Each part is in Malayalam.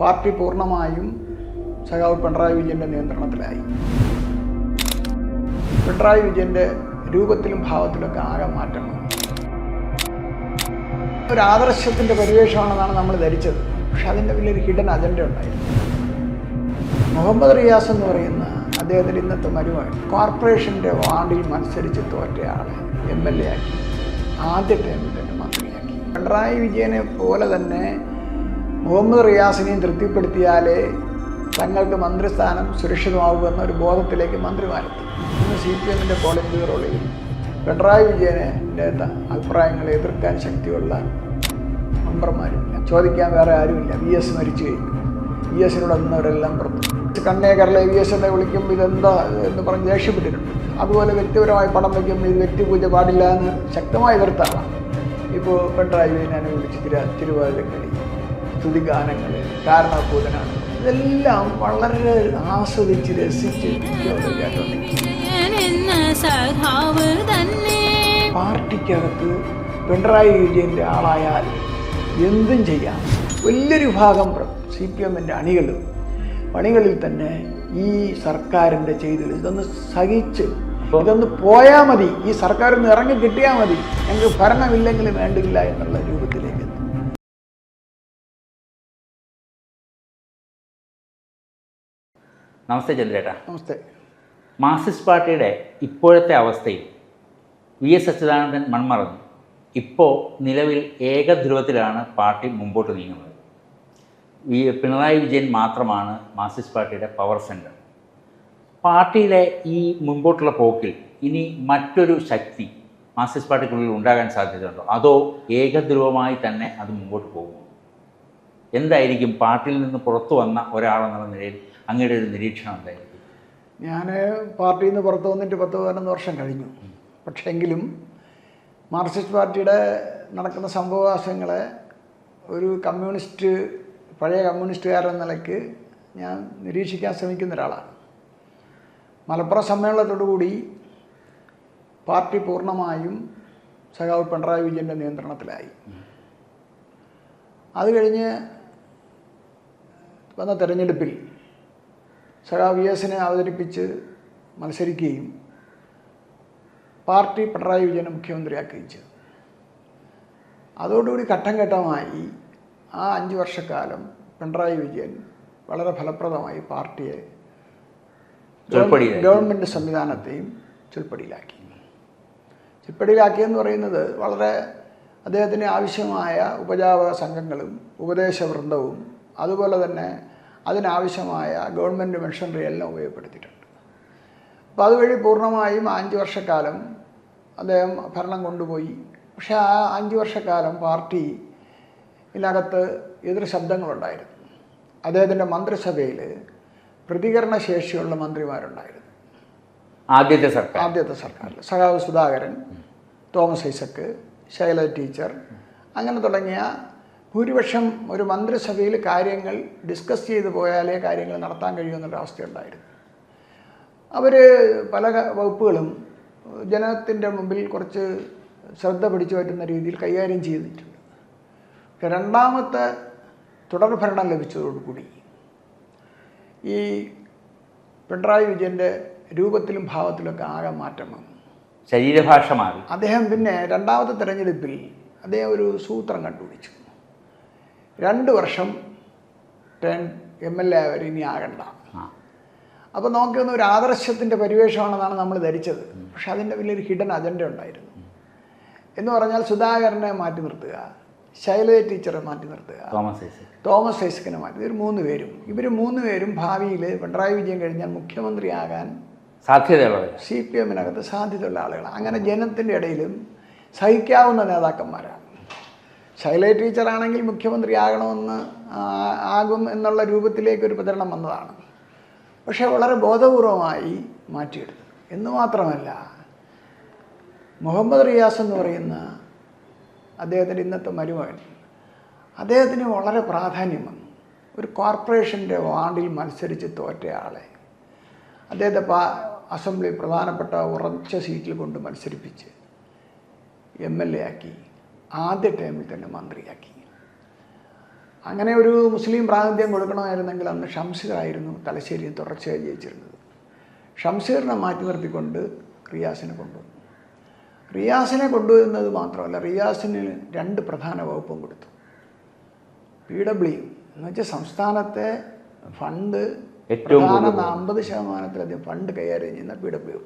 പാർട്ടി പൂർണമായും സഖാവ് പിണറായി വിജയന്റെ നിയന്ത്രണത്തിലായി. പിണറായി വിജയന്റെ രൂപത്തിലും ഭാവത്തിലൊക്കെ ആകെ മാറ്റം ഒരു ആദർശത്തിന്റെ പരിവേഷമാണെന്നാണ് നമ്മൾ ധരിച്ചത്. പക്ഷെ അതിന്റെ വലിയൊരു ഹിഡൻ അജണ്ട ഉണ്ടായിരുന്നു. മുഹമ്മദ് റിയാസ് എന്ന് പറയുന്ന അദ്ദേഹത്തിന്റെ ഇന്നത്തെ മരുമകൻ കോർപ്പറേഷന്റെ വാർഡിൽ മത്സരിച്ച് തോറ്റയാളെ എം എൽ എ ആക്കി. ആദ്യ ടൈമിൽ തന്നെ മന്ത്രിയാക്കി. പിണറായി വിജയനെ പോലെ തന്നെ മുഹമ്മദ് റിയാസിനെയും തൃപ്തിപ്പെടുത്തിയാലേ തങ്ങൾക്ക് മന്ത്രിസ്ഥാനം സുരക്ഷിതമാകുമെന്ന ഒരു ബോധത്തിലേക്ക് മന്ത്രിമാരെത്തി. ഇന്ന് സി പി എമ്മിന്റെ പോളിംഗ് ബ്യൂറോയിൽ പിണറായി വിജയനെ അഭിപ്രായങ്ങളെ എതിർക്കാൻ ശക്തിയുള്ള മെമ്പർമാരുമില്ല ചോദിക്കാൻ വേറെ ആരുമില്ല. വി എസ് മരിച്ചു കഴിഞ്ഞു. വി എസിനോട് അന്നവരെല്ലാം പുറത്തു. കണ്ണേക്കറിലെ വി എസ് എന്നെ വിളിക്കുമ്പോൾ ഇതെന്താ എന്ന് പറഞ്ഞ് ദേഷ്യപ്പെട്ടിട്ടുണ്ട്. അതുപോലെ വ്യക്തിപരമായി പടം വയ്ക്കുമ്പോൾ ഇത് വ്യക്തിപൂജ പാടില്ല എന്ന് ശക്തമായി എതിർത്താണ് ഇപ്പോൾ പിണറായി വിജയനെ വിളിച്ച് തിരു തിരുവാതിരക്കളി. സ്തുതിഗാനങ്ങൾ കാരണഭൂതനാണ് ഇതെല്ലാം വളരെ ആസ്വദിച്ച് രസിച്ച് പാർട്ടിക്കകത്ത് പിണറായി വിജയന്റെ ആളായാൽ എന്തും ചെയ്യാം വലിയൊരു ഭാഗം സി പി എമ്മിന്റെ അണികളും പണികളിൽ തന്നെ ഈ സർക്കാരിന്റെ ചെയ്തത് ഇതൊന്ന് സഹിച്ച് ഇതൊന്ന് പോയാൽ മതി ഈ സർക്കാരിൽ നിന്ന് ഇറങ്ങി കിട്ടിയാൽ മതി ഞങ്ങൾക്ക് ഭരണമില്ലെങ്കിലും വേണ്ടില്ല എന്നുള്ള രൂപത്തിലേക്ക് നമസ്തേ ചന്ദ്രേട്ടാ. നമസ്തേ. മാർക്സിസ്റ്റ് പാർട്ടിയുടെ ഇപ്പോഴത്തെ അവസ്ഥയിൽ വി എസ് അച്യുതാനന്ദൻ മൺമറന്നു ഇപ്പോൾ നിലവിൽ ഏകധ്രുവത്തിലാണ് പാർട്ടി മുമ്പോട്ട് നീങ്ങുന്നത്. വി പിണറായി വിജയൻ മാത്രമാണ് മാർക്സിസ്റ്റ് പാർട്ടിയുടെ പവർ സെന്റർ പാർട്ടിയിലെ ഈ മുമ്പോട്ടുള്ള പോക്കിൽ ഇനി മറ്റൊരു ശക്തി മാർക്സിസ്റ്റ് പാർട്ടിക്കുള്ളിൽ ഉണ്ടാകാൻ സാധ്യതയുണ്ടോ? അതോ ഏകധ്രുവമായി തന്നെ അത് മുമ്പോട്ട് പോകുമോ? എന്തായിരിക്കും പാർട്ടിയിൽ നിന്ന് പുറത്തു വന്ന ഒരാളെന്നുള്ള നിലയിൽ അങ്ങയുടെ ഒരു നിരീക്ഷണം എന്തായിരിക്കും? ഞാൻ പാർട്ടിയിൽ നിന്ന് പുറത്തു വന്നിട്ട് പത്ത് പതിനൊന്ന് വർഷം കഴിഞ്ഞു. പക്ഷേങ്കിലും മാർക്സിസ്റ്റ് പാർട്ടിയുടെ നടക്കുന്ന സംഭവവാസങ്ങളെ ഒരു കമ്മ്യൂണിസ്റ്റ് പഴയ കമ്മ്യൂണിസ്റ്റുകാരൻ എന്ന നിലയ്ക്ക് ഞാൻ നിരീക്ഷിക്കാൻ ശ്രമിക്കുന്ന ഒരാളാണ്. മലപ്പുറം സമ്മേളനത്തോടുകൂടി പാർട്ടി പൂർണമായും സഖാവ് പിണറായി വിജയന്റെ നിയന്ത്രണത്തിലായി. അത് കഴിഞ്ഞ് വന്ന തെരഞ്ഞെടുപ്പിൽ സഖാ വി എസിനെ അവതരിപ്പിച്ച് മത്സരിക്കുകയും പാർട്ടി പിണറായി വിജയനെ മുഖ്യമന്ത്രിയാക്കുകയും ചെയ്തു അതോടുകൂടി ഘട്ടം ഘട്ടമായി ആ അഞ്ച് വർഷക്കാലം പിണറായി വിജയൻ വളരെ ഫലപ്രദമായി പാർട്ടിയെ. ഗവൺമെന്റ് സംവിധാനത്തെയും ചുൽപ്പടിയിലാക്കി ചുൽപ്പടിയിലാക്കിയെന്ന് പറയുന്നത് വളരെ അദ്ദേഹത്തിന് ആവശ്യമായ ഉപജാപക സംഘങ്ങളും ഉപദേശവൃന്ദവും അതുപോലെ തന്നെ അതിനാവശ്യമായ ഗവൺമെന്റ് മെഷീനറി എല്ലാം ഉപയോഗപ്പെടുത്തിയിട്ടുണ്ട്. അപ്പോൾ അതുവഴി പൂർണമായും അഞ്ച് വർഷക്കാലം അദ്ദേഹം ഭരണം കൊണ്ടുപോയി. പക്ഷേ ആ അഞ്ച് വർഷക്കാലം പാർട്ടി ഇതിനകത്ത് എതിർ ശബ്ദങ്ങളുണ്ടായിരുന്നു. അദ്ദേഹത്തിന്റെ മന്ത്രിസഭയിൽ പ്രതികരണ ശേഷിയുള്ള മന്ത്രിമാരുണ്ടായിരുന്നു. ആദ്യത്തെ സർക്കാർ. ആദ്യത്തെ സർക്കാരിൽ സഖാവ് സുധാകരൻ തോമസ് ഐസക്ക് ശൈല ടീച്ചർ അങ്ങനെ തുടങ്ങിയ ഭൂരിപക്ഷം ഒരു മന്ത്രിസഭയിൽ കാര്യങ്ങൾ ഡിസ്കസ് ചെയ്തു പോയാലേ കാര്യങ്ങൾ നടത്താൻ കഴിയുമെന്നുള്ള അവസ്ഥയുണ്ടായിരുന്നു. അവർ പല വകുപ്പുകളും ജനത്തിന്റെ മുമ്പിൽ കുറച്ച് ശ്രദ്ധ പിടിച്ചു പറ്റുന്ന രീതിയിൽ കൈകാര്യം ചെയ്തിട്ടുണ്ട്. പക്ഷെ രണ്ടാമത്തെ തുടർഭരണം ലഭിച്ചതോടുകൂടി ഈ പിണറായി വിജയന്റെ രൂപത്തിലും ഭാവത്തിലൊക്കെ ആകെ മാറ്റം വന്നു. ശരീരഭാഷ മാറി. അദ്ദേഹം പിന്നെ രണ്ടാമത്തെ തിരഞ്ഞെടുപ്പിൽ അദ്ദേഹം ഒരു സൂത്രം കണ്ടുപിടിച്ചു. രണ്ട് വർഷം ടേൺ എം എൽ എ അവർ ഇനി ആകണ്ട. അപ്പോൾ നോക്കുന്ന ഒരു ആദർശത്തിന്റെ പരിവേഷമാണെന്നാണ് നമ്മൾ ധരിച്ചത്. പക്ഷെ അതിന്റെ വലിയൊരു ഹിഡൻ അജണ്ട ഉണ്ടായിരുന്നു. എന്ന് പറഞ്ഞാൽ സുധാകരനെ മാറ്റി നിർത്തുക ശൈലജ ടീച്ചറെ മാറ്റി നിർത്തുക തോമസ് തോമസ് ഐസക്കിനെ മാറ്റി ഇവർ മൂന്ന് പേരും. ഇവർ മൂന്ന് പേരും ഭാവിയിൽ പിണറായി വിജയൻ കഴിഞ്ഞാൽ മുഖ്യമന്ത്രിയാകാൻ സാധ്യതയുള്ള സി പി എമ്മിനകത്ത് സാധ്യതയുള്ള ആളുകളാണ്. അങ്ങനെ ജനത്തിന്റെ ഇടയിലും സഹിക്കാവുന്ന നേതാക്കന്മാരാണ്. ശൈലജ ടീച്ചറാണെങ്കിൽ മുഖ്യമന്ത്രി ആകണമെന്ന് ആകും എന്നുള്ള രൂപത്തിലേക്ക് ഒരു പ്രചരണം വന്നതാണ്. പക്ഷേ വളരെ ബോധപൂർവമായി മാറ്റിയെടുത്തു. എന്ന് മാത്രമല്ല മുഹമ്മദ് റിയാസ് എന്ന് പറയുന്ന അദ്ദേഹത്തിന്റെ ഇന്നത്തെ മരുമകൻ അദ്ദേഹത്തിന് വളരെ പ്രാധാന്യം വന്നു. ഒരു കോർപ്പറേഷന്റെ വാർഡിൽ മത്സരിച്ച് തോറ്റയാളെ അദ്ദേഹത്തെ പാ അസംബ്ലി പ്രധാനപ്പെട്ട ഉറച്ച സീറ്റിൽ കൊണ്ട് മത്സരിപ്പിച്ച് എം എൽ എ ആക്കി. ആദ്യ ടേമിൽ തന്നെ മന്ത്രിയാക്കി. അങ്ങനെ ഒരു മുസ്ലിം പ്രാതിനിധ്യം കൊടുക്കണമായിരുന്നെങ്കിൽ അന്ന് ഷംസീറായിരുന്നു തലശ്ശേരിയിൽ തുടർച്ചയായി ജയിച്ചിരുന്നത്. ഷംസീറിനെ മാറ്റി നിർത്തിക്കൊണ്ട് റിയാസിനെ കൊണ്ടുവന്നു റിയാസിനെ കൊണ്ടുവരുന്നത് മാത്രമല്ല റിയാസിന് രണ്ട് പ്രധാന വകുപ്പും കൊടുത്തു. പി ഡബ്ല്യു എന്ന് വെച്ചാൽ സംസ്ഥാനത്തെ ഫണ്ട് പ്രധാന അമ്പത് ശതമാനത്തിലധികം ഫണ്ട് കൈകാര്യം ചെയ്യുന്ന പി ഡബ്ല്യു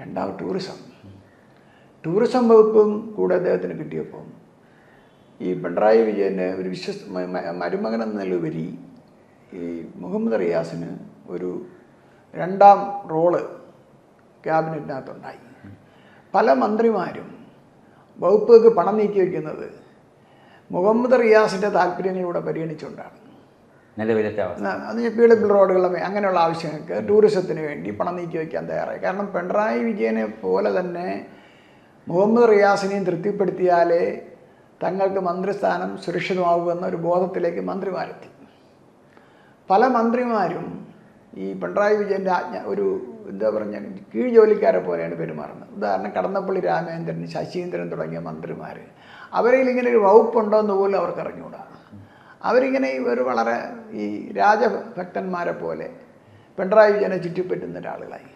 രണ്ടാമത് ടൂറിസം. ടൂറിസം വകുപ്പും കൂടെ അദ്ദേഹത്തിന് കിട്ടിയപ്പം ഈ പിണറായി വിജയന് ഒരു വിശ്വസ് മരുമകൻ എന്ന നിലവരി ഈ മുഹമ്മദ് റിയാസിന് ഒരു രണ്ടാം റോൾ ക്യാബിനറ്റിനകത്തുണ്ടായി. പല മന്ത്രിമാരും വകുപ്പുകൾക്ക് പണം നീക്കി വയ്ക്കുന്നത് മുഹമ്മദ് റിയാസിന്റെ താല്പര്യങ്ങളിലൂടെ പരിഗണിച്ചുകൊണ്ടാണ്. നിലവിലത്തെ അത് പി ബിൽ റോഡുകൾ അങ്ങനെയുള്ള ആവശ്യങ്ങൾക്ക് ടൂറിസത്തിന് വേണ്ടി പണം നീക്കി വയ്ക്കാൻ തയ്യാറായി. കാരണം പിണറായി വിജയനെ പോലെ തന്നെ മുഹമ്മദ് റിയാസിനെയും തൃപ്തിപ്പെടുത്തിയാലേ തങ്ങൾക്ക് മന്ത്രിസ്ഥാനം സുരക്ഷിതമാകുമെന്ന ഒരു ബോധത്തിലേക്ക് മന്ത്രിമാരെത്തി. പല മന്ത്രിമാരും ഈ പിണറായി വിജയന്റെ ആജ്ഞ ഒരു എന്താ പറഞ്ഞ കീഴ് ജോലിക്കാരെ പോലെയാണ് പെരുമാറുന്നത്. ഉദാഹരണം കടന്നപ്പള്ളി രാമേന്ദ്രൻ ശശീന്ദ്രൻ തുടങ്ങിയ മന്ത്രിമാർ. അവരിൽ ഇങ്ങനെ ഒരു വകുപ്പുണ്ടോ എന്ന് പോലും അവർക്ക് അറിഞ്ഞുകൂടാ. അവരിങ്ങനെ ഒരു വളരെ ഈ രാജഭക്തന്മാരെ പോലെ പിണറായി വിജയനെ ചുറ്റിപ്പറ്റുന്ന ഒരാളുകളായി.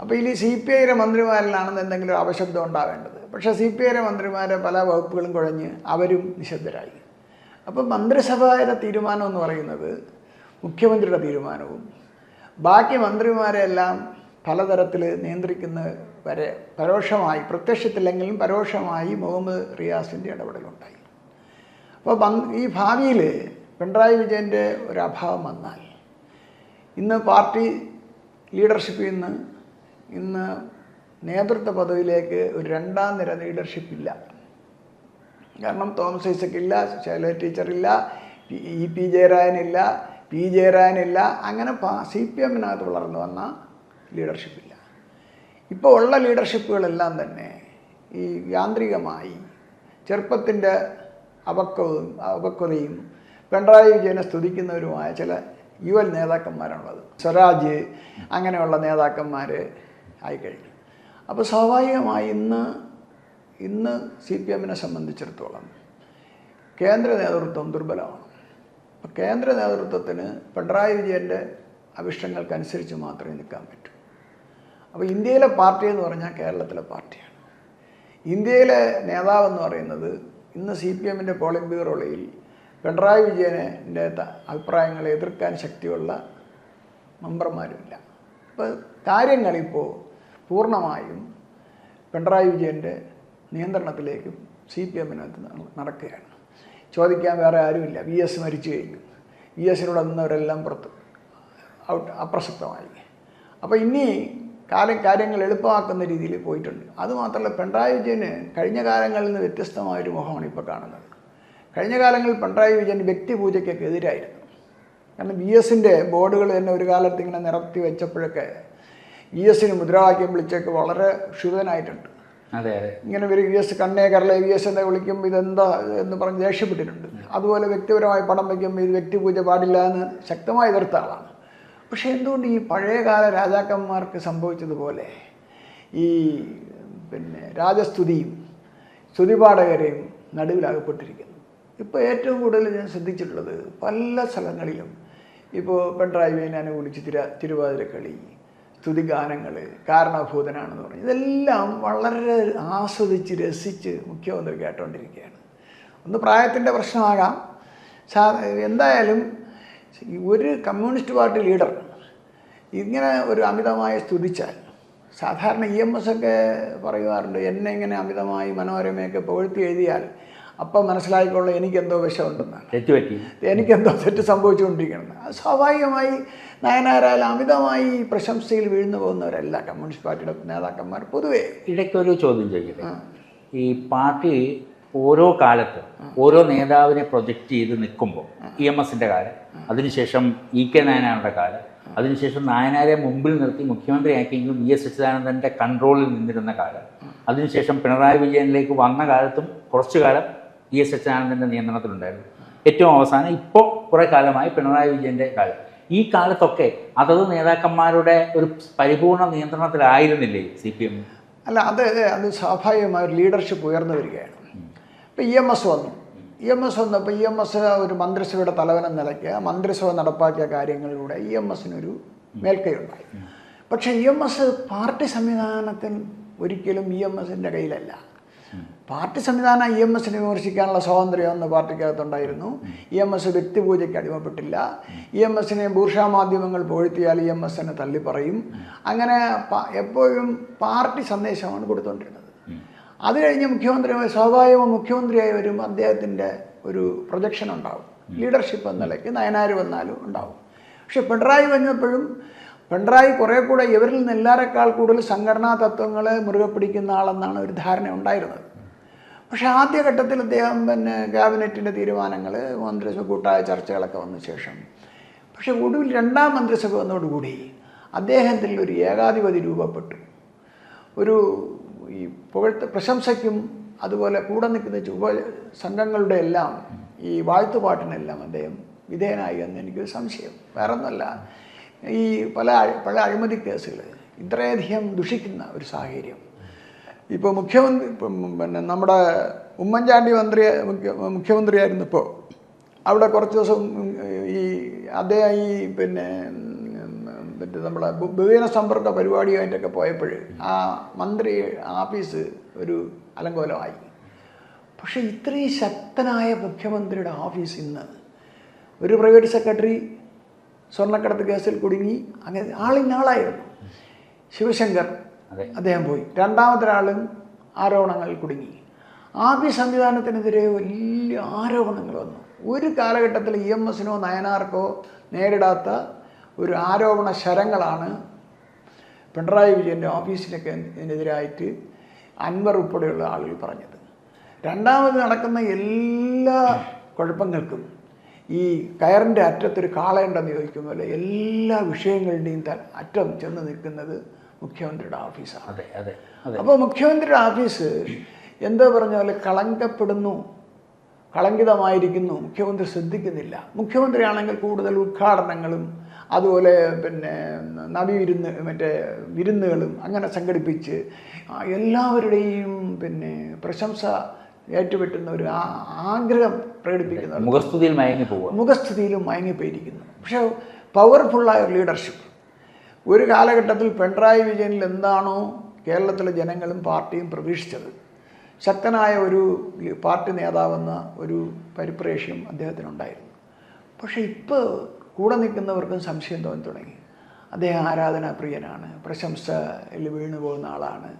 അപ്പോൾ ഇതിൽ സി പി ഐയുടെ മന്ത്രിമാരിലാണെന്ന് എന്തെങ്കിലും അപശബ്ദം ഉണ്ടാവേണ്ടത്. പക്ഷേ സി പി ഐയുടെ മന്ത്രിമാരെ പല വകുപ്പുകളും കുഴഞ്ഞ് അവരും നിശബ്ദരായി. അപ്പോൾ മന്ത്രിസഭയുടെ തീരുമാനം എന്ന് പറയുന്നത് മുഖ്യമന്ത്രിയുടെ തീരുമാനവും ബാക്കി മന്ത്രിമാരെല്ലാം പലതരത്തിൽ നിയന്ത്രിക്കുന്ന വരെ പരോക്ഷമായി പ്രത്യക്ഷത്തില്ലെങ്കിലും പരോക്ഷമായി മുഹമ്മദ് റിയാസിന്റെ ഇടപെടലുണ്ടായി. അപ്പോൾ ഈ ഭാവിയിൽ പിണറായി വിജയന്റെ ഒരു അഭാവം വന്നാൽ ഇന്ന് പാർട്ടി ലീഡർഷിപ്പിൽ നിന്ന് ഇന്ന് നേതൃത്വ പദവിയിലേക്ക് ഒരു രണ്ടാം നിര ലീഡർഷിപ്പ് ഇല്ല. കാരണം തോമസ് ഐസക് ഇല്ല ശൈല ടീച്ചറില്ല ഇ പി ജയരാജനില്ല പി ജയരാജനില്ല അങ്ങനെ സി പി എമ്മിനകത്ത് വളർന്നു വന്ന ലീഡർഷിപ്പില്ല ഇപ്പോൾ ഉള്ള ലീഡർഷിപ്പുകളെല്ലാം തന്നെ ഈ യാന്ത്രികമായി ചെറുപ്പത്തിന്റെ അപക്വവും അപക്വതയും പിണറായി വിജയനെ സ്തുതിക്കുന്നവരുമായ ചില യുവൽ നേതാക്കന്മാരാണുള്ളത്. സ്വരാജ് അങ്ങനെയുള്ള നേതാക്കന്മാർ ആയിക്കഴിഞ്ഞു. അപ്പോൾ സ്വാഭാവികമായി ഇന്ന് ഇന്ന് സി പി എമ്മിനെ സംബന്ധിച്ചിടത്തോളം കേന്ദ്ര നേതൃത്വം ദുർബലമാണ്. അപ്പോൾ കേന്ദ്ര നേതൃത്വത്തിന് പിണറായി വിജയന്റെ അഭിഷ്ടങ്ങൾക്കനുസരിച്ച് മാത്രമേ നിൽക്കാൻ പറ്റൂ. അപ്പോൾ ഇന്ത്യയിലെ പാർട്ടി എന്ന് പറഞ്ഞാൽ കേരളത്തിലെ പാർട്ടിയാണ്. ഇന്ത്യയിലെ നേതാവെന്ന് പറയുന്നത് ഇന്ന് സി പി എമ്മിന്റെ പോളിംഗ് ബ്യൂറോയിൽ പിണറായി വിജയനെ അഭിപ്രായങ്ങളെ എതിർക്കാൻ ശക്തിയുള്ള മെമ്പർമാരുമില്ല. അപ്പോൾ കാര്യങ്ങളിപ്പോൾ പൂർണമായും പിണറായി വിജയന്റെ നിയന്ത്രണത്തിലേക്കും സി പി എമ്മിനകത്ത് നടക്കുകയാണ്. ചോദിക്കാൻ വേറെ ആരുമില്ല. വി എസ് മരിച്ചു കഴിഞ്ഞു. വി എസിനോട് നിന്നവരെല്ലാം പുറത്ത് ഔട്ട് അപ്രസക്തമായി. അപ്പോൾ ഇനി കാലം കാര്യങ്ങൾ എളുപ്പമാക്കുന്ന രീതിയിൽ പോയിട്ടുണ്ട്. അതുമാത്രമല്ല പിണറായി വിജയന് കഴിഞ്ഞ കാലങ്ങളിൽ നിന്ന് വ്യത്യസ്തമായൊരു മുഖമാണ് ഇപ്പോൾ കാണുന്നത്. കഴിഞ്ഞ കാലങ്ങളിൽ പിണറായി വിജയൻ വ്യക്തിപൂജയ്ക്കൊക്കെ എതിരായിരുന്നു. കാരണം ബി എസിന്റെ ബോർഡുകൾ തന്നെ ഒരു കാലത്ത് ഇങ്ങനെ നിരത്തി വെച്ചപ്പോഴൊക്കെ ബി എസിന് മുദ്രാവാക്യം വിളിച്ചൊക്കെ വളരെ ക്ഷുതനായിട്ടുണ്ട്. അതെ അതെ. ഇങ്ങനെ ഒരു വി എസ് കണ്ണേ കരളെ വി എസ് എന്നെ വിളിക്കും ഇതെന്താ എന്ന് പറഞ്ഞ് ദേഷ്യപ്പെട്ടിട്ടുണ്ട്. അതുപോലെ വ്യക്തിപരമായി പണം വയ്ക്കും ഇത് വ്യക്തിപൂജ പാടില്ല എന്ന് ശക്തമായി എതിർത്ത ആളാണ്. പക്ഷേ എന്തുകൊണ്ട് ഈ പഴയകാല രാജാക്കന്മാർക്ക് സംഭവിച്ചതുപോലെ ഈ പിന്നെ രാജസ്തുതിയും സ്തുതിപാഠകരെയും നടുവിലകപ്പെട്ടിരിക്കുന്നു. ഇപ്പോൾ ഏറ്റവും കൂടുതൽ ഞാൻ ശ്രദ്ധിച്ചിട്ടുള്ളത് പല സ്ഥലങ്ങളിലും ഇപ്പോൾ പിണറായി വിജയനെ അനുകൂലിച്ച് തിര തിരുവാതിരക്കളി സ്തുതിഗാനങ്ങൾ കാരണഭൂതനാണെന്ന് പറഞ്ഞു. ഇതെല്ലാം വളരെ ആസ്വദിച്ച് രസിച്ച് മുഖ്യമന്ത്രി കേട്ടോണ്ടിരിക്കുകയാണ്. ഒന്ന് പ്രായത്തിന്റെ പ്രശ്നമാകാം. സാ എന്തായാലും ഒരു കമ്മ്യൂണിസ്റ്റ് പാർട്ടി ലീഡർ ഇങ്ങനെ ഒരു അമിതമായി സ്തുതിച്ചാൽ സാധാരണ ഇ എം എസ് ഒക്കെ പറയുവാറുണ്ട് എന്നെ ഇങ്ങനെ അമിതമായി മനോരമയൊക്കെ പുകഴ്ത്തി എഴുതിയാൽ അപ്പം മനസ്സിലായിക്കൊള്ളു എനിക്കെന്തോ വിഷമുണ്ടെന്നാണ്. തെറ്റുപറ്റി. എനിക്കെന്തോ തെറ്റ് സംഭവിച്ചുകൊണ്ടിരിക്കണം അത് സ്വാഭാവികമായി നയനാരായ അമിതമായി പ്രശംസയിൽ വീഴ്ന്നു പോകുന്നവരല്ല കമ്മ്യൂണിസ്റ്റ് പാർട്ടിയുടെ നേതാക്കന്മാർ പൊതുവേ. ഇടയ്ക്കൊരു ചോദ്യം ചോദിക്കട്ടെ? ഈ പാർട്ടി ഓരോ കാലത്ത് ഓരോ നേതാവിനെ പ്രൊജക്റ്റ് ചെയ്ത് നിൽക്കുമ്പോൾ ഇ എം എസിന്റെ കാലം അതിനുശേഷം ഇ കെ നായനാരുടെ കാലം അതിനുശേഷം നായനാരെ മുമ്പിൽ നിർത്തി മുഖ്യമന്ത്രിയാക്കിയെങ്കിലും വി എസ് അച്യുതാനന്ദന്റെ കൺട്രോളിൽ നിന്നിരുന്ന കാലം അതിനുശേഷം പിണറായി വിജയനിലേക്ക് വന്ന കാലത്തും കുറച്ചു കാലം വി എസ് അച്യുതാനന്ദന്റെ നിയന്ത്രണത്തിലുണ്ടായിരുന്നു. ഏറ്റവും അവസാനം ഇപ്പോൾ കുറേ കാലമായി പിണറായി വിജയന്റെ കാലം. ഈ കാലത്തൊക്കെ അതത് നേതാക്കന്മാരുടെ ഒരു പരിപൂർണ നിയന്ത്രണത്തിലായിരുന്നില്ലേ സി പി എം? അല്ല അത് അത് സ്വാഭാവികമായ ഒരു ലീഡർഷിപ്പ് ഉയർന്നു വരികയാണ്. ഇപ്പം ഇ എം എസ് വന്നു. ഇ എം എസ് വന്നപ്പോൾ ഇ എം എസ് ഒരു മന്ത്രിസഭയുടെ തലവനെന്ന നിലയ്ക്ക് മന്ത്രിസഭ നടപ്പാക്കിയ കാര്യങ്ങളിലൂടെ ഇ എം എസിനൊരു മേൽക്കൈയുണ്ടായി. പക്ഷേ ഇ എം എസ് പാർട്ടി സംവിധാനത്തിൽ ഒരിക്കലും ഇ എം എസിന്റെ കയ്യിലല്ല. പാർട്ടി സംവിധാനം ഇ എം എസിനെ വിമർശിക്കാനുള്ള സ്വാതന്ത്ര്യം അന്ന് പാർട്ടിക്കകത്തുണ്ടായിരുന്നു. ഇ എം എസ് വ്യക്തിപൂജയ്ക്ക് അടിമപ്പെട്ടില്ല. ഇ എം എസിനെ ബൂർഷാ മാധ്യമങ്ങൾ ഇ എം എസിനെ തള്ളിപ്പറയും അങ്ങനെ എപ്പോഴും പാർട്ടി സന്ദേശമാണ് കൊടുത്തുകൊണ്ടിരുന്നത് അത് കഴിഞ്ഞ് മുഖ്യമന്ത്രി സ്വാഭാവികമായി മുഖ്യമന്ത്രിയായി വരുമ്പോൾ അദ്ദേഹത്തിന്റെ ഒരു പ്രൊജക്ഷൻ ഉണ്ടാവും. ലീഡർഷിപ്പ് എന്ന നിലയ്ക്ക് നയനാര് വന്നാലും ഉണ്ടാവും. പക്ഷെ പിണറായി വന്നപ്പോഴും പിണറായി കുറേ കൂടെ ഇവരിൽ നിന്ന് എല്ലാവരെക്കാൾ കൂടുതൽ സംഘടനാ തത്വങ്ങളെ മുറുകെ പിടിക്കുന്ന ആളെന്നാണ് ഒരു ധാരണ ഉണ്ടായിരുന്നത്. പക്ഷേ ആദ്യഘട്ടത്തിൽ അദ്ദേഹം പിന്നെ ക്യാബിനറ്റിന്റെ തീരുമാനങ്ങൾ മന്ത്രിസഭ കൂട്ടായ ചർച്ചകളൊക്കെ വന്ന ശേഷം. പക്ഷേ ഒടുവിൽ രണ്ടാം മന്ത്രിസഭ വന്നതോടുകൂടി അദ്ദേഹത്തിൽ ഒരു ഏകാധിപതി രൂപപ്പെട്ടു. ഒരു ഈ പുകഴ്ത്ത പ്രശംസയ്ക്കും അതുപോലെ കൂടെ നിൽക്കുന്ന ചുവ സംഘങ്ങളുടെ എല്ലാം ഈ വാഴ്ത്തുപാട്ടിനെല്ലാം അദ്ദേഹം വിധേയനായി എന്ന് എനിക്കൊരു സംശയം. വേറെ ഒന്നല്ല ഈ പല പല അഴിമതി കേസുകൾ ഇത്രയധികം ദുഷിക്കുന്ന ഒരു സാഹചര്യം. ഇപ്പോൾ മുഖ്യമന്ത്രി പിന്നെ നമ്മുടെ ഉമ്മൻചാണ്ടി മന്ത്രി മുഖ്യ മുഖ്യമന്ത്രിയായിരുന്നപ്പോൾ അവിടെ കുറച്ച് ദിവസം ഈ അദ്ദേഹം ഈ പിന്നെ മറ്റേ നമ്മളെ ബഹു- ബഹുജന സമ്പർക്ക പരിപാടിയായിട്ടൊക്കെ പോയപ്പോൾ ആ മന്ത്രി ആഫീസ് ഒരു അലങ്കോലമായി പക്ഷേ ഇത്രയും ശക്തനായ മുഖ്യമന്ത്രിയുടെ ഓഫീസ് ഇന്ന് ഒരു പ്രൈവറ്റ് സെക്രട്ടറി സ്വർണക്കടത്ത് കേസിൽ കുടുങ്ങി അങ്ങനെ ആളിന്നാളായിരുന്നു ശിവശങ്കർ. അദ്ദേഹം പോയി. രണ്ടാമത്തെ ഒരാളും ആരോപണങ്ങളിൽ കുടുങ്ങി. ആദ്യ സംവിധാനത്തിനെതിരെ വലിയ ആരോപണങ്ങൾ വന്നു. ഒരു കാലഘട്ടത്തിൽ ഇ എം എസിനോ നയനാർക്കോ നേരിടാത്ത ഒരു ആരോപണ ശരങ്ങളാണ് പിണറായി വിജയന്റെ ഓഫീസിലൊക്കെ ഇതിനെതിരായിട്ട് അൻവർ ഉൾപ്പെടെയുള്ള ആളുകൾ പറഞ്ഞത്. രണ്ടാമത് നടക്കുന്ന എല്ലാ കുഴപ്പങ്ങൾക്കും ഈ കയറിന്റെ അറ്റത്തൊരു കാളയുണ്ടെന്ന് ചോദിക്കും പോലെ എല്ലാ വിഷയങ്ങളുടെയും അറ്റം ചെന്ന് നിൽക്കുന്നത് മുഖ്യമന്ത്രിയുടെ ഓഫീസാണ്. അതെ അതെ അതെ. അപ്പോൾ മുഖ്യമന്ത്രിയുടെ ഓഫീസ് എന്താ പറഞ്ഞാൽ പോലെ കളങ്കപ്പെടുന്നു കളങ്കിതമായിരിക്കുന്നു. മുഖ്യമന്ത്രി ശ്രദ്ധിക്കുന്നില്ല. മുഖ്യമന്ത്രിയാണെങ്കിൽ കൂടുതൽ ഉദ്ഘാടനങ്ങളും അതുപോലെ പിന്നെ നവീരുന്ന് മറ്റേ വിരുന്നുകളും അങ്ങനെ സംഘടിപ്പിച്ച് എല്ലാവരുടെയും പിന്നെ പ്രശംസ ഏറ്റുപെട്ടുന്ന ഒരു ആഗ്രഹം പ്രകടിപ്പിക്കുന്ന മുഖസ്ഥുതിയിൽ മുഖസ്തുതിയിൽ മയങ്ങി പോകും മുഖസ്ഥിതിയിലും മയങ്ങിപ്പോയിരിക്കുന്നു. പക്ഷേ പവർഫുള്ളായ ഒരു ലീഡർഷിപ്പ് ഒരു കാലഘട്ടത്തിൽ പിണറായി വിജയനിൽ എന്താണോ കേരളത്തിലെ ജനങ്ങളും പാർട്ടിയും പ്രതീക്ഷിച്ചത്. ശക്തനായ ഒരു പാർട്ടി നേതാവെന്ന ഒരു പരിപ്രേഷ്യം അദ്ദേഹത്തിനുണ്ടായിരുന്നു. പക്ഷേ ഇപ്പോൾ കൂടെ നിൽക്കുന്നവർക്കും സംശയം തോന്നി തുടങ്ങി. അദ്ദേഹം ആരാധനാപ്രിയനാണ് പ്രശംസയിൽ വീണു പോകുന്ന ആളാണ്.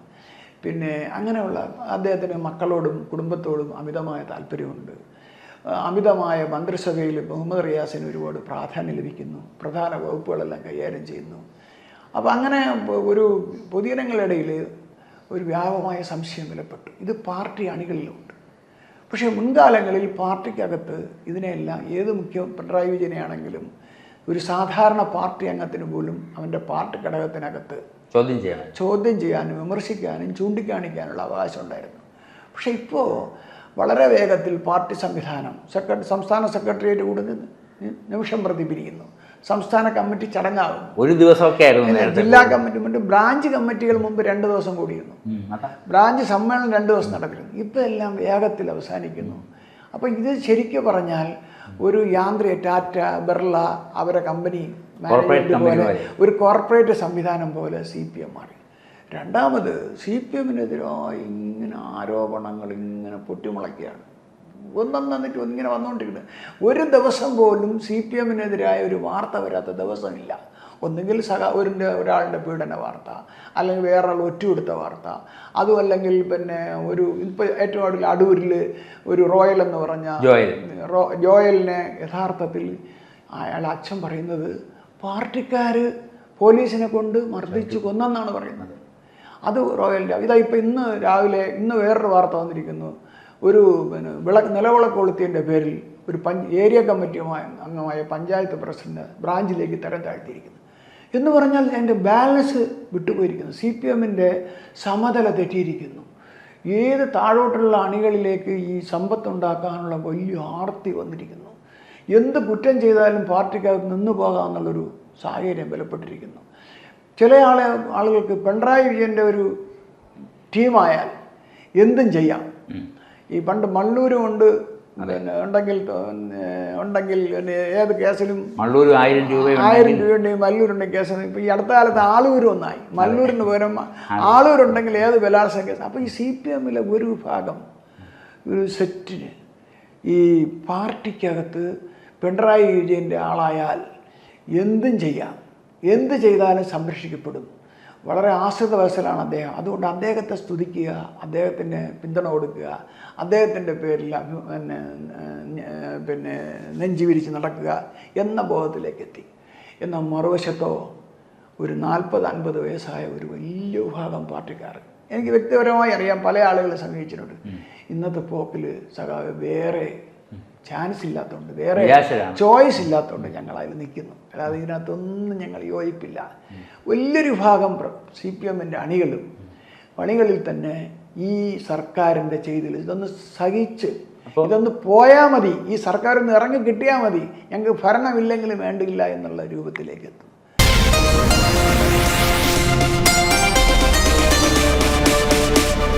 പിന്നെ അങ്ങനെയുള്ള അദ്ദേഹത്തിന് മക്കളോടും കുടുംബത്തോടും അമിതമായ താല്പര്യമുണ്ട്. അമിതമായ മന്ത്രിസഭയിൽ മുഹമ്മദ് റിയാസിന് ഒരുപാട് പ്രാധാന്യം ലഭിക്കുന്നു. പ്രധാന വകുപ്പുകളെല്ലാം കൈകാര്യം ചെയ്യുന്നു. അപ്പോൾ അങ്ങനെ ഒരു പൊതുജനങ്ങളിടയിൽ ഒരു വ്യാപകമായ സംശയം നിലപ്പെട്ടു. ഇത് പാർട്ടി അണികളിലുണ്ട്. പക്ഷേ മുൻകാലങ്ങളിൽ പാർട്ടിക്കകത്ത് ഇതിനെയെല്ലാം ഏത് മുഖ്യ പിണറായി വിജയനെയാണെങ്കിലും ഒരു സാധാരണ പാർട്ടി അംഗത്തിന് പോലും അവന്റെ പാർട്ടി ഘടകത്തിനകത്ത് ചോദ്യം ചെയ്യാൻ ചോദ്യം ചെയ്യാനും വിമർശിക്കാനും ചൂണ്ടിക്കാണിക്കാനുള്ള അവകാശം ഉണ്ടായിരുന്നു. പക്ഷേ ഇപ്പോൾ വളരെ വേഗത്തിൽ പാർട്ടി സംവിധാനം സെക്രട്ടറി സംസ്ഥാന സെക്രട്ടേറിയറ്റ് കൂടെ നിന്ന് നി- നിമിഷം പ്രതി പിരിയുന്നു. സംസ്ഥാന കമ്മിറ്റി ചടങ്ങാകും. ഒരു ദിവസമൊക്കെ ആയിരുന്നു ജില്ലാ കമ്മിറ്റി മുമ്പ് ബ്രാഞ്ച് കമ്മിറ്റികൾ മുമ്പ് രണ്ട് ദിവസം കൂടിയിരുന്നു. ബ്രാഞ്ച് സമ്മേളനം രണ്ട് ദിവസം നടക്കുന്നു ഇപ്പം എല്ലാം വേഗത്തിൽ അവസാനിക്കുന്നു. അപ്പോൾ ഇത് ശരിക്കും പറഞ്ഞാൽ ഒരു യാന്ത്രിക ടാറ്റ ബിർള അവരെ കമ്പനി മാനേജ്മെന്റ് പോലെ. ഒരു കോർപ്പറേറ്റ് സംവിധാനം പോലെ സി പി എം മാറി. രണ്ടാമത് സി പി എമ്മിനെതിരായി ഇങ്ങനെ ആരോപണങ്ങൾ ഇങ്ങനെ പൊട്ടിമുളയ്ക്കുകയാണ്. ഒന്നെന്നിട്ട് ഇങ്ങനെ വന്നുകൊണ്ടിരിക്കുന്നത് ഒരു ദിവസം പോലും സി പി എമ്മിനെതിരായ ഒരു വാർത്ത വരാത്ത ദിവസമില്ല. ഒന്നുകിൽ സഹ ഒരു ഒരാളുടെ പീഡന വാർത്ത അല്ലെങ്കിൽ വേറൊരാൾ ഒറ്റുകൊടുത്ത വാർത്ത അതും അല്ലെങ്കിൽ പിന്നെ ഒരു ഇപ്പോൾ ഏറ്റവും അടുത്ത അടൂരിൽ ഒരു റോയൽ എന്ന് പറഞ്ഞ റോ ജോയലിനെ യഥാർത്ഥത്തിൽ അയാൾ അച്ഛൻ പറയുന്നത് പാർട്ടിക്കാർ പോലീസിനെ കൊണ്ട് മർദ്ദിച്ചു കൊന്നെന്നാണ് പറയുന്നത്. അത് റോയലിന്റെ ഇതാ ഇപ്പം ഇന്ന് രാവിലെ ഇന്ന് വേറൊരു വാർത്ത വന്നിരിക്കുന്നു. ഒരു പിന്നെ വിളക്ക് നിലവിളക്ക് കൊളുത്തിന്റെ പേരിൽ ഒരു പഞ്ച് ഏരിയ കമ്മിറ്റിയുമായ അംഗമായ പഞ്ചായത്ത് പ്രസിഡന്റ് ബ്രാഞ്ചിലേക്ക് തരം താഴ്ത്തിയിരിക്കുന്നു. എന്ന് പറഞ്ഞാൽ അതിന്റെ ബാലൻസ് വിട്ടുപോയിരിക്കുന്നു. സി പി എമ്മിന്റെ സമതല തെറ്റിയിരിക്കുന്നു. ഏത് താഴോട്ടുള്ള അണികളിലേക്ക് ഈ സമ്പത്തുണ്ടാക്കാനുള്ള വലിയ ആർത്തി വന്നിരിക്കുന്നു. എന്ത് കുറ്റം ചെയ്താലും പാർട്ടിക്കകത്ത് നിന്നു പോകാമെന്നുള്ളൊരു സാഹചര്യം ബലപ്പെട്ടിരിക്കുന്നു. ചില ആളെ ആളുകൾക്ക് പിണറായി വിജയന്റെ ഒരു ടീമായാൽ എന്തും ചെയ്യാം. ഈ പണ്ട് മള്ളൂരും ഉണ്ട്. പിന്നെ ഉണ്ടെങ്കിൽ ഉണ്ടെങ്കിൽ ഏത് കേസിലും മള്ളൂർ ആയിരം രൂപയുണ്ടെങ്കിൽ ആയിരം രൂപയുണ്ടെങ്കിൽ മല്ലൂരുണ്ടെങ്കിൽ കേസ്. ഇപ്പം ഈ അടുത്ത കാലത്ത് ആളൂരും ഒന്നായി. മല്ലൂരിന് പകരം ആളൂരുണ്ടെങ്കിൽ ഏത് ബലാത്സംഗ കേസ്? അപ്പോൾ ഈ സി പി എമ്മിലെ ഒരു ഭാഗം ഒരു സെറ്റിന് ഈ പാർട്ടിക്കകത്ത് പിണറായി വിജയന്റെ ആളായാൽ എന്തും ചെയ്യാം. എന്ത് ചെയ്താലും സംരക്ഷിക്കപ്പെടും. വളരെ ആശ്രിത വയസ്സിലാണ് അദ്ദേഹം. അതുകൊണ്ട് അദ്ദേഹത്തെ സ്തുതിക്കുക അദ്ദേഹത്തിന് പിന്തുണ കൊടുക്കുക അദ്ദേഹത്തിന്റെ പേരിൽ പിന്നെ പിന്നെ നെഞ്ചി വിരിച്ച് നടക്കുക എന്ന ബോധത്തിലേക്ക് എത്തി എന്നാൽ മറുവശത്തോ ഒരു നാൽപ്പത് അൻപത് വയസ്സായ ഒരു വലിയ വിഭാഗം പാർട്ടിക്കാർ എനിക്ക് വ്യക്തിപരമായി അറിയാം പല ആളുകളെ സമീപിച്ചിട്ടുണ്ട്. ഇന്നത്തെ പോക്കിൽ സഖാവ് വേറെ ചാൻസ് ഇല്ലാത്തതുകൊണ്ട് വേറെ. ചോയ്സ് ഇല്ലാത്തതുകൊണ്ട് ഞങ്ങൾ അതിൽ നിൽക്കുന്നു. അല്ലാതെ ഇതിനകത്തൊന്നും ഞങ്ങൾ യോജിപ്പില്ല. വലിയൊരു ഭാഗം സി പി എമ്മിന്റെ അണികളും അണികളിൽ തന്നെ ഈ സർക്കാരിന്റെ ചെയ്തിൽ ഇതൊന്ന് സഹിച്ച് ഇതൊന്ന് പോയാൽ മതി. ഈ സർക്കാരിൽ നിന്ന് ഇറങ്ങി കിട്ടിയാൽ മതി. ഞങ്ങൾക്ക് ഭരണമില്ലെങ്കിലും വേണ്ടില്ല എന്നുള്ള രൂപത്തിലേക്ക് എത്തും.